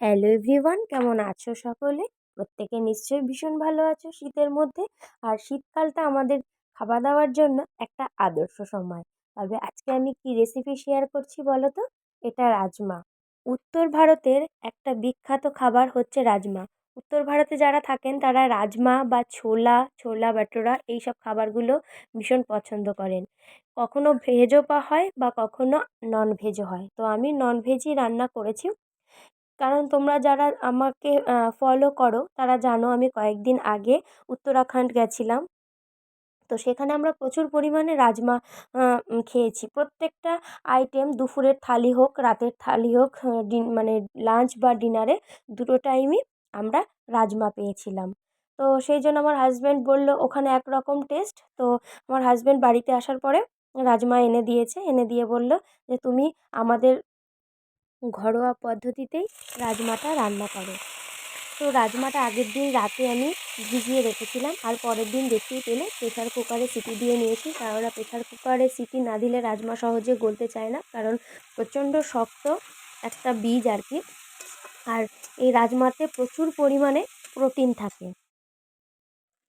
Hello everyone কেমন আছো সকলে? প্রত্যেকে নিশ্চয়ই ভীষণ ভালো আছো শীতের মধ্যে। আর শীতকালটা আমাদের খাওয়া দাওয়ার জন্য একটা আদর্শ সময়। তবে আজকে আমি কি রেসিপি শেয়ার করছি বলো তো? এটা রাজমা। উত্তর ভারতের একটা বিখ্যাত খাবার হচ্ছে রাজমা। উত্তর ভারতে যারা থাকেন, তারা রাজমা বা ছোলা ছোলা বাটোরা এই সব খাবারগুলো ভীষণ পছন্দ করেন। কখনো ভেজও পা হয় বা কখনো নন ভেজও হয়। তো আমি নন ভেজই রান্না করেছি। কারণ তোমরা যারা আমাকে ফলো করো, তারা জানো আমি কয়েকদিন আগে উত্তরাখণ্ড গেছিলাম। তো সেখানে আমরা প্রচুর পরিমাণে রাজমা খেয়েছি। প্রত্যেকটা আইটেম দুপুরের থালি হোক, রাতের থালি হোক মানে লাঞ্চ বা ডিনারে দুটো টাইমই আমরা রাজমা পেয়েছিলাম। তো সেই জন্য আমার হাজব্যান্ড বলল, ওখানে একরকম টেস্ট তো আমার হাজব্যান্ড বাড়িতে আসার পরে রাজমা এনে দিয়েছে। এনে দিয়ে বলল যে, তুমি আমাদের ঘরোয়া পদ্ধতিতেই রাজমাটা রান্না করে। তো রাজমাটা আগের দিন রাতে আমি ভিজিয়ে রেখেছিলাম। আর পরের দিন দেখতেই পেলে প্রেশার কুকারে সিটি দিয়ে নিয়েছি। কেননা প্রেশার কুকারে সিটি না দিলে রাজমা সহজে গলতে চায় না। কারণ প্রচণ্ড শক্ত একটা বীজ আর কি। আর এই রাজমাতে প্রচুর পরিমাণে প্রোটিন থাকে।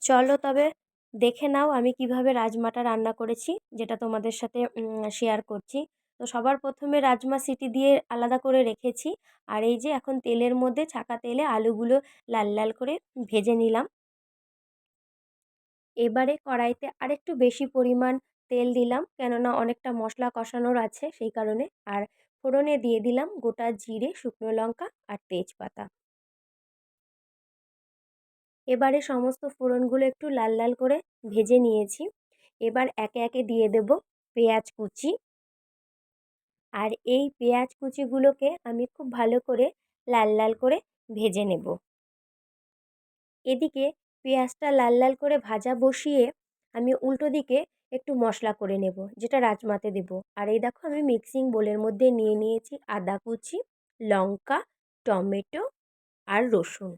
চলো তবে দেখে নাও আমি কীভাবে রাজমাটা রান্না করেছি, যেটা তোমাদের সাথে শেয়ার করছি। তো সবার প্রথমে রাজমা সিটি দিয়ে আলাদা করে রেখেছি। আর এই যে এখন তেলের মধ্যে ছাকা তেলে আলুগুলো লাল লাল করে ভেজে নিলাম। এবারে কড়াইতে আরেকটু বেশি পরিমাণ তেল দিলাম, কেননা অনেকটা মশলা কষানোর আছে সেই কারণে। আর ফোড়নে দিয়ে দিলাম গোটা জিরে, শুকনো লঙ্কা আর তেজপাতা। এবারে সমস্ত ফোড়নগুলো একটু লাল লাল করে ভেজে নিয়েছি। এবার একে একে দিয়ে দেব পেঁয়াজ কুচি। আর এই পেঁয়াজ কুচিগুলোকে আমি খুব ভালো করে লাল লাল করে ভেজে নেব। এদিকে পেঁয়াজটা লাল লাল করে ভাজা বসিয়ে আমি উল্টো দিকে একটু মশলা করে নেব, যেটা রাজমাতে দেব। আর এই দেখো আমি মিক্সিং বোলের মধ্যে নিয়ে নিয়েছি আদা কুচি, লঙ্কা, টমেটো আর রসুন।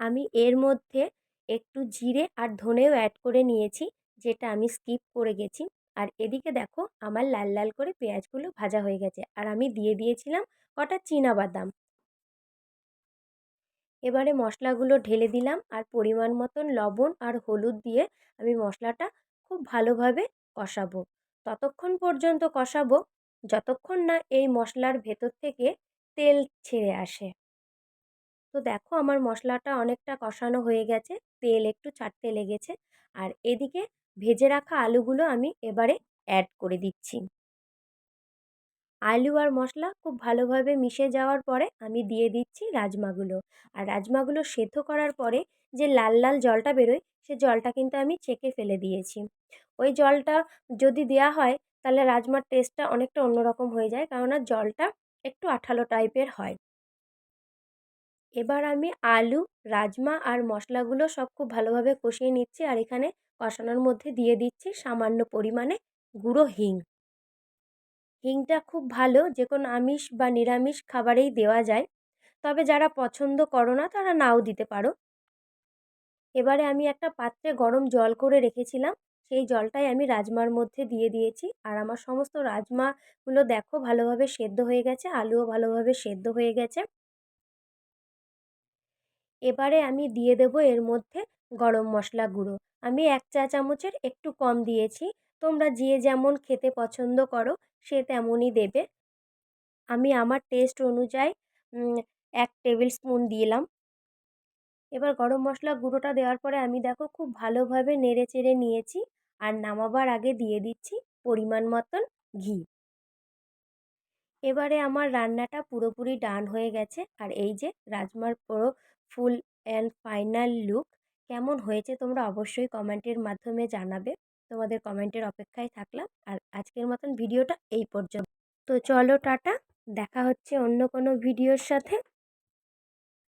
আমি এর মধ্যে একটু জিরে আর ধনেও অ্যাড করে নিয়েছি, যেটা আমি স্কিপ করে গেছি। আর এদিকে দেখো আমার লাল লাল করে পেঁয়াজগুলো ভাজা হয়ে গেছে। আর আমি দিয়ে দিয়েছিলাম কটা বাদাম এবারে মশলাগুলো ঢেলে দিলাম আর পরিমাণ মতন লবণ আর হলুদ দিয়ে আমি মশলাটা খুব ভালোভাবে কষাবো। ততক্ষণ পর্যন্ত কষাবো, যতক্ষণ না এই মশলার ভেতর থেকে তেল ছেড়ে আসে। তো দেখো আমার মশলাটা অনেকটা কষানো হয়ে গেছে, তেল একটু ছাড়তে লেগেছে। আর এদিকে ভেজে রাখা আলুগুলো আমি এবারে অ্যাড করে দিচ্ছি। আলু আর মশলা খুব ভালোভাবে মিশে যাওয়ার পরে আমি দিয়ে দিচ্ছি রাজমাগুলো। আর রাজমাগুলো সেদ্ধ করার পরে যে লাল লাল জলটা বেরোয়, সে জলটা কিন্তু আমি ছেঁকে ফেলে দিয়েছি। ওই জলটা যদি দেওয়া হয়, তাহলে রাজমার টেস্টটা অনেকটা অন্যরকম হয়ে যায়, কেননা জলটা একটু আঠালো টাইপের হয়। এবার আমি আলু, রাজমা আর মশলাগুলো সব খুব ভালোভাবে কষিয়ে নিচ্ছি আর এখানে কষানোর মধ্যে দিয়ে দিচ্ছি সামান্য পরিমাণে গুঁড়ো হিং। হিংটা খুব ভালো যে কোনো আমিষ বা নিরামিষ খাবারেই দেওয়া যায়। তবে যারা পছন্দ করো না তারা নাও দিতে পারো। এবারে আমি একটা পাত্রে গরম জল করে রেখেছিলাম। সেই জলটাই আমি রাজমার মধ্যে দিয়ে দিয়েছি। আর আমার সমস্ত রাজমাগুলো দেখো ভালোভাবে সেদ্ধ হয়ে গেছে, আলুও ভালোভাবে সেদ্ধ হয়ে গেছে। এবারে আমি দিয়ে দেবো এর মধ্যে গরম মশলা গুঁড়ো। আমি এক চা চামচের একটু কম দিয়েছি। তোমরা যে যেমন খেতে পছন্দ করো সে তেমনই দেবে। আমি আমার টেস্ট অনুযায়ী এক টেবিল স্পুন দিলাম। এবার গরম মশলা গুঁড়োটা দেওয়ার পরে আমি দেখো খুব ভালোভাবে নেড়ে চেড়ে নিয়েছি। আর নামাবার আগে দিয়ে দিচ্ছি পরিমাণ মতন ঘি। এবারে আমার রান্নাটা পুরোপুরি ডান হয়ে গেছে। আর এই যে রাজমার পুরো ফুল অ্যান্ড ফাইনাল লুক কেমন হয়েছে তোমরা অবশ্যই কমেন্টের মাধ্যমে জানাবে। তোমাদের কমেন্টের অপেক্ষায় থাকলাম। আর আজকের মতন ভিডিওটা এই পর্যন্ত। তো চলো টাটা, দেখা হচ্ছে অন্য কোনো ভিডিওর সাথে।